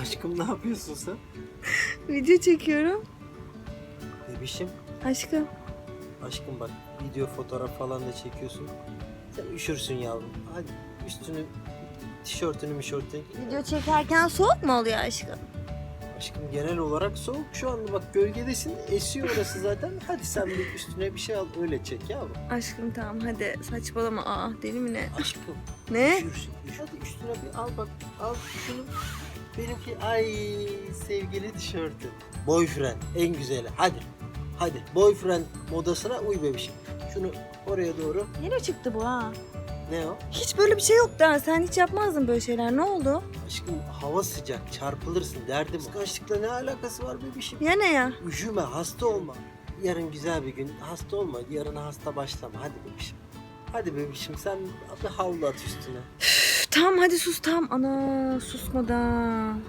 Aşkım ne yapıyorsun sen? Video çekiyorum. Bebişim. Aşkım. Aşkım bak video fotoğraf falan da çekiyorsun. Sen üşürsün yavrum. Hadi üstünü tişörtünü mişörtünü giy. Video çekerken soğuk mu oluyor aşkım? Aşkım genel olarak soğuk şu anda bak gölgedesin esiyor orası zaten. Hadi sen bir üstüne bir şey al öyle çek yavrum. Aşkım tamam hadi saçmalama. Aa deli mi ne? Aşkım Ne? üşürsün. Hadi üstüne bir al bak al şunu. Benimki ay sevgili tişörtü. Boyfriend en güzeli hadi. Hadi boyfriend modasına uy bebişim. Şunu oraya doğru. Yeni çıktı bu ha. Ne o? Hiç böyle bir şey yoktu ha. Sen hiç yapmazdın böyle şeyler. Ne oldu? Aşkım hava sıcak çarpılırsın derdim. Kıskançlıkla ne alakası var bebişim? Ya ne ya? Üşüme hasta olma. Yarın güzel bir gün hasta olma. Yarına hasta başlama hadi bebişim. Hadi bebişim sen bir havlu at üstüne. Üf, tamam hadi sus tamam. Ana susmadan.